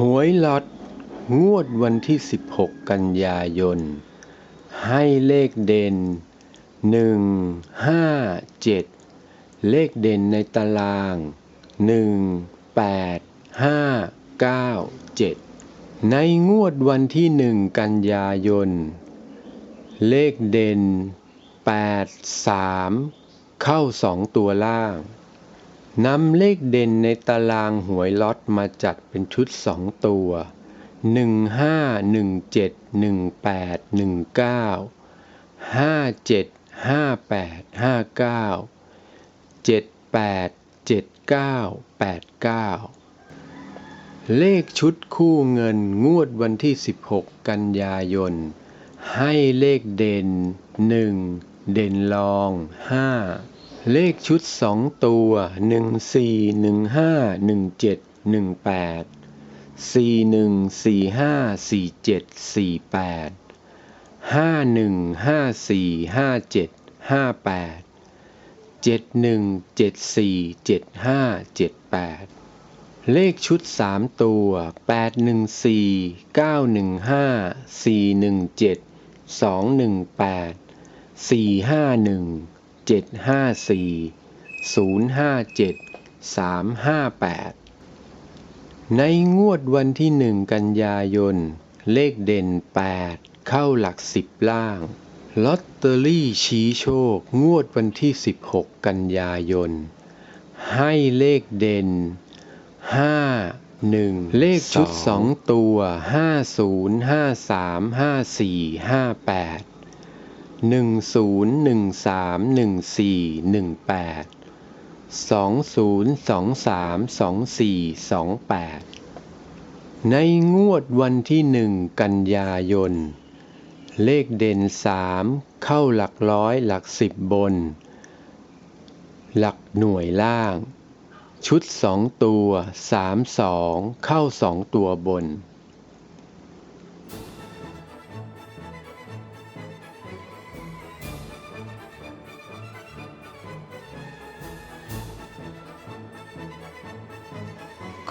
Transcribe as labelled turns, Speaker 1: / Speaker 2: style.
Speaker 1: หวยล็อตงวดวันที่ 16 กันยายน ให้เลขเด่น 1 5 7 เลขเด่นในตาราง 1 8 5 9 7 ในงวดวันที่ 1 กันยายน เลขเด่น 8 3 เข้า 2 ตัวล่าง นำเลขเด่นในตารางหวยล็อตมาจัดเป็นชุดสองตัว 15171819 575859 787989 เลขชุดคู่เงินงวดวันที่ 16 กันยายน ให้เลขเด่น 1 เด่นรอง 5 เลขชุดสองตัวหนึ่งสี่หนึ่งห้าหนึ่งเจ็ดหนึ่งแปดสี่หนึ่งสี่ห้าสี่เจ็ดสี่แปดห้าหนึ่งห้าสี่ห้าเจ็ดห้าแปดเจ็ดหนึ่งเจ็ดสี่เจ็ดห้าเจ็ดแปดเลขชุดสามตัวแปดหนึ่งสี่เก้าหนึ่งห้าสี่หนึ่งเจ็ดสองหนึ่งแปดสี่ห้าหนึ่ง เจ็ดห้าสี่ศูนย์ห้าเจ็ดสามห้าแปดในงวดวันที่หนึ่งกันยายน เลขเด่นแปดเข้าหลักสิบล่าง ลอตเตอรี่ชี้โชค งวดวันที่สิบหกกันยายน ให้เลขเด่นห้าหนึ่งเลขชุดสองตัวห้าศูนย์ หนึ่งศูนย์หนึ่งสามหนึ่งสี่หนึ่งแปดสองศูนย์สองสามสองสี่สองแปดในงวดวันที่หนึ่งกันยายน เลขเด่นสามเข้าหลักร้อยหลักสิบบน หลักหน่วยล่าง ชุดสองตัวสามสองเข้าสองตัวบน